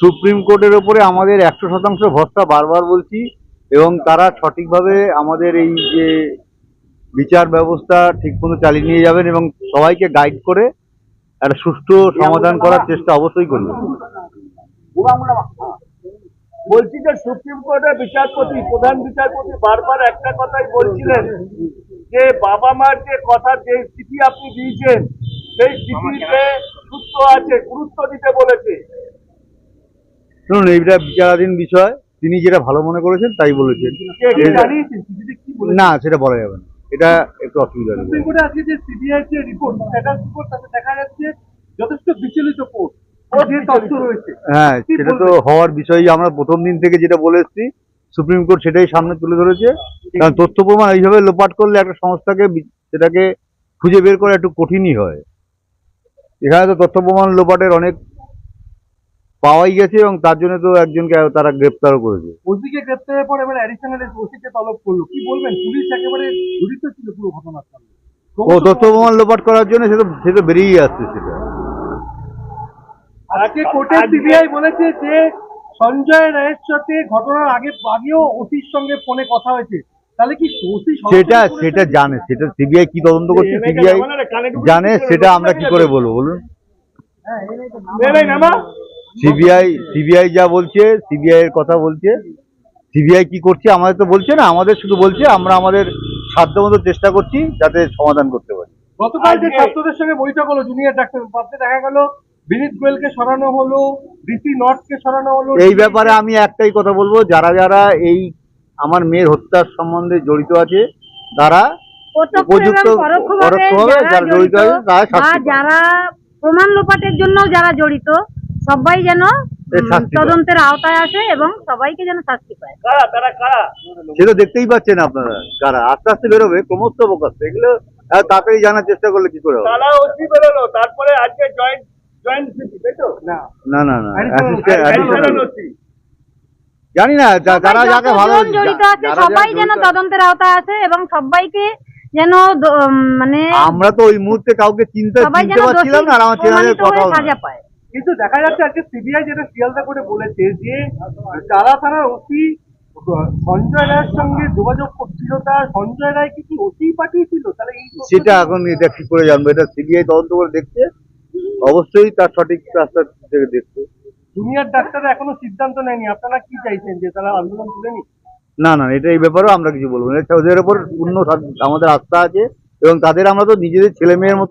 Supreme কোর্টের ওপরে আমাদের একশো শতাংশ ভরসা বারবার বলছি, এবং তারা সঠিকভাবে আমাদের এই যে বিচার ব্যবস্থা ঠিক মতো চালিয়ে নিয়ে যাবেন এবং সবাইকে গাইড করে একটা সুষ্ঠু সমাধান করার চেষ্টা অবশ্যই করবেন। বলছি যে সুপ্রিম কোর্টের বিচারপতি, প্রধান বিচারপতি বারবার একটা কথাই বলছিলেন যে বাবা মার যে কথা, যে চিঠি আপনি দিয়েছেন, সেই চিঠিতে সূত্র আছে, গুরুত্ব দিতে বলেছে। শুনুন এইটা বিচারাধীন বিষয়। তিনি যেটা ভালো মনে করেছেন তাই বলেছেন। না সেটা বলা যাবে না। এটা একটু অসুবিধা নেই। আজকে যে সিবিআই যে রিপোর্ট স্ট্যাটাস রিপোর্ট তাতে দেখা যাচ্ছে যথেষ্ট বিচলিত কোর্ট। হ্যাঁ সেটা তো হওয়ার বিষয়ই আমরা প্রথম দিন থেকে যেটা বলে এসেছি সুপ্রিম কোর্ট সেটাই সামনে তুলে ধরেছে। কারণ তথ্য প্রমাণ এইভাবে লোপাট করলে একটা সংস্থাকে সেটাকে খুঁজে বের করা একটু কঠিনই হয়। এখানে তো তথ্য প্রমাণ লোপাটের অনেক পাওয়াই গেছে এবং তার জন্য তো একজনকে তারা গ্রেপ্তারও করেছে। ওসিকে গ্রেপ্তারের পর এবার অ্যাডিশনাল ওসিকে তলব করল। কি বলবেন? পুলিশ একেবারে জড়িত ছিল পুরো ঘটনার সঙ্গে। ও তথ্য প্রমাণ লোপাট করার জন্য সে তো সে তো বেরিয়েই আসছে সেটা। আজকে কোর্টে সিবিআই বলেছে যে সঞ্জয় রায়ের সাথে ঘটনার আগে আগেও ওসির সঙ্গে ফোনে কথা হয়েছে। তাহলে কি ওসি সেটা সেটা জানে সেটা সিবিআই কি তদন্ত করছে সিবিআই জানে সেটা আমরা কি করে বলব বলুন। সিবিআই সিবিআই যা বলছে সিবিআই এর কথা বলছে। সিবিআই কি করছে আমাদের তো বলছে না আমাদের শুধু বলছে আমরা আমাদের সাধ্যমতো চেষ্টা করছি যাতে সমাধান করতে পারি। গতকাল যে ছাত্রদের সঙ্গে বৈঠক হলো জুনিয়র ডাক্তার পাশে দেখা গেল বিনীত গোয়েলকে সরানো হলো ডিসি নর্থকে সরানো হলো। এই ব্যাপারে আমি একটাই কথা বলব যারা যারা এই আমার মেয়ের হত্যার সম্বন্ধে জড়িত আছে তারা উপযুক্ত পরোক্ষভাবে যারা জড়িত আছে তারা। যারা প্রমাণ লোপাটের জন্য যারা জড়িত সবাই যেন। তদন্তের আওতায় আসে এবং সবাইকে যেন শাস্তি পায়। কারা তারা কারা? সেটা দেখতেই পাচ্ছেন আপনারা কারা? আস্তে আস্তে বেরোবে ক্রমশ প্রকাশ এগুলো তাড়াতাড়ি জানার চেষ্টা করলে কি করে তারপরে আজকে জয়েন্ট জয়েন্ট তাই তো? না। না না না Additional- assistant- additional additional- OC জানি না যারা যাকে ভালো জড়িত আছে সবাই যেন তদন্তের আওতায় আসে এবং সবাইকে যেন মানে আমরা তো ওই মুহূর্তে কাউকে চিনতে সবাই চিনতে পারছিলাম না আর আমার ছেলেদের কথা পায়। কিন্তু দেখা যাচ্ছে আজকে সিবিআই যেটা শিয়ালদা করে বলেছে যে তারা তারা ওসি সঞ্জয় রায়ের সঙ্গে যোগাযোগ করছিল তা সঞ্জয় রায় কি কি ওসি পাঠিয়েছিল? তাহলে সেটা এখন এটা কি করে জানব? এটা সিবিআই তদন্ত করে দেখছে। অবশ্যই তার সঠিক রাস্তা থেকে দেখছে। জুনিয়র ডাক্তাররা এখনও সিদ্ধান্ত নেয়নি। আপনারা কি চাইছেন যে তারা আন্দোলন তুলে নি না না এটা এই ব্যাপারেও আমরা কিছু বলব না। ওদের উপর পূর্ণ আমাদের আস্থা আছে এবং তাদের আমরা তো নিজেদের ছেলে মেয়ের মতো